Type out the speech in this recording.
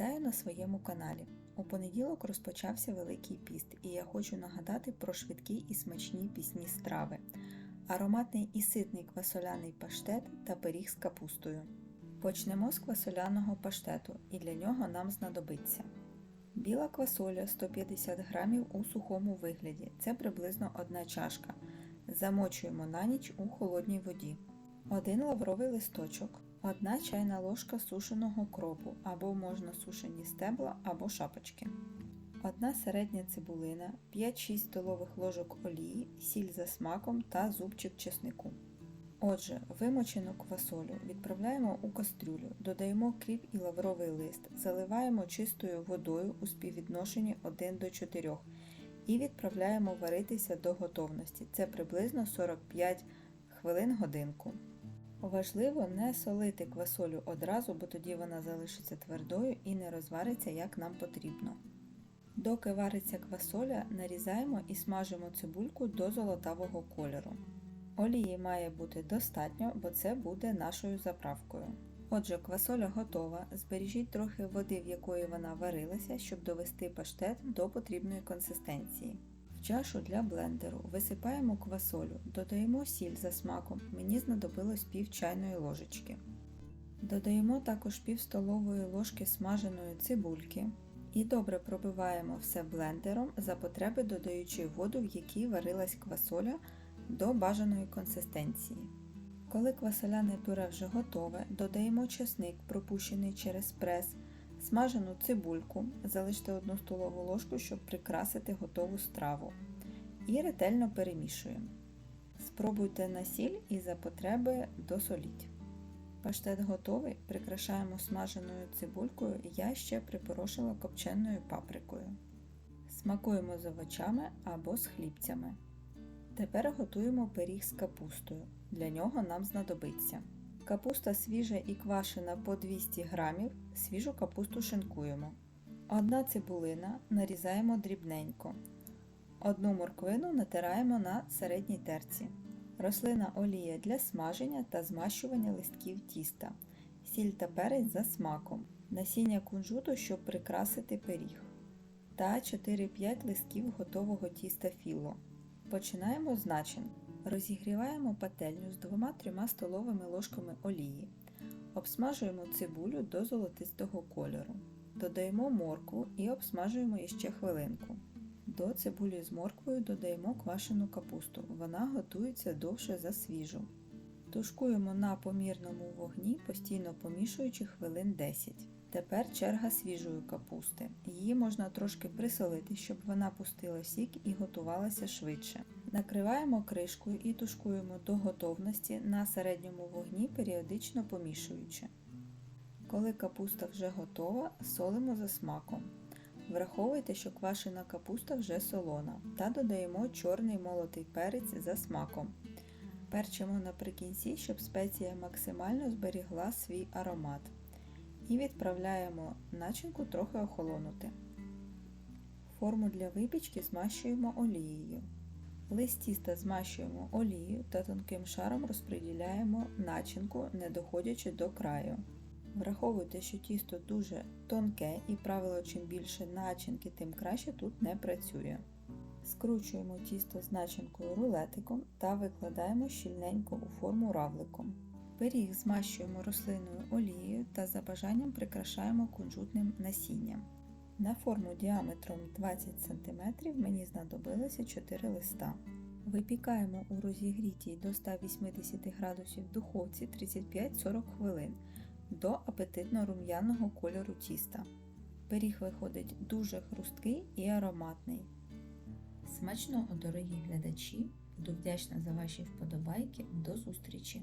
Вітаю на своєму каналі. У понеділок розпочався Великий піст, і я хочу нагадати про швидкі і смачні пісні страви, ароматний і ситний квасоляний паштет та пиріг з капустою. Почнемо з квасоляного паштету, і для нього нам знадобиться біла квасоля 150 г у сухому вигляді, це приблизно 1 чашка. Замочуємо на ніч у холодній воді. Один лавровий листочок, 1 чайна ложка сушеного кропу, або можна сушені стебла або шапочки. Одна середня цибулина, 5-6 столових ложок олії, сіль за смаком та зубчик чеснику. Отже, вимочену квасолю відправляємо у кастрюлю, додаємо кріп і лавровий лист, заливаємо чистою водою у співвідношенні 1 до 4 і відправляємо варитися до готовності. Це приблизно 45 хвилин годинку. Важливо не солити квасолю одразу, бо тоді вона залишиться твердою і не розвариться як нам потрібно. Доки вариться квасоля, нарізаємо і смажимо цибульку до золотавого кольору. Олії має бути достатньо, бо це буде нашою заправкою. Отже, квасоля готова, збережіть трохи води, в якої вона варилася, щоб довести паштет до потрібної консистенції. Чашу для блендеру висипаємо квасолю, додаємо сіль за смаком, мені знадобилось пів чайної ложечки. Додаємо також пів столової ложки смаженої цибульки і добре пробиваємо все блендером за потреби додаючи воду, в якій варилась квасоля до бажаної консистенції. Коли квасоляне пюре вже готове, додаємо чесник, пропущений через прес, смажену цибульку, залиште 1 столову ложку, щоб прикрасити готову страву. І ретельно перемішуємо. Спробуйте на сіль і за потреби досоліть. Паштет готовий, прикрашаємо смаженою цибулькою, я ще припорошила копченою паприкою. Смакуємо з овочами або з хлібцями. Тепер готуємо пиріг з капустою. Для нього нам знадобиться капуста свіжа і квашена по 200 г, свіжу капусту шинкуємо. Одна цибулина нарізаємо дрібненько. Одну морквину натираємо на середній терці. Рослина олія для смаження та змащування листків тіста. Сіль та перець за смаком. Насіння кунжуту, щоб прикрасити пиріг. Та 4-5 листків готового тіста філо. Починаємо з начин. Розігріваємо пательню з 2-3 столовими ложками олії. Обсмажуємо цибулю до золотистого кольору. Додаємо моркву і обсмажуємо іще хвилинку. До цибулі з морквою додаємо квашену капусту. Вона готується довше за свіжу. Тушкуємо на помірному вогні, постійно помішуючи хвилин 10. Тепер черга свіжої капусти. Її можна трошки присолити, щоб вона пустила сік і готувалася швидше. Накриваємо кришкою і тушкуємо до готовності на середньому вогні, періодично помішуючи. Коли капуста вже готова, солимо за смаком. Враховуйте, що квашена капуста вже солона, та додаємо чорний молотий перець за смаком. Перчимо наприкінці, щоб спеція максимально зберігла свій аромат. І відправляємо начинку трохи охолонути. Форму для випічки змащуємо олією. Лист тіста змащуємо олією та тонким шаром розподіляємо начинку, не доходячи до краю. Враховуйте, що тісто дуже тонке і правило чим більше начинки, тим краще тут не працює. Скручуємо тісто з начинкою рулетиком та викладаємо щільненько у форму равликом. Пиріг змащуємо рослинною олією та за бажанням прикрашаємо кунжутним насінням. На форму діаметром 20 см мені знадобилося 4 листа. Випікаємо у розігрітій до 180 градусів духовці 35-40 хвилин до апетитно-рум'яного кольору тіста. Пиріг виходить дуже хрусткий і ароматний. Смачного, дорогі глядачі! Буду вдячна за ваші вподобайки. До зустрічі!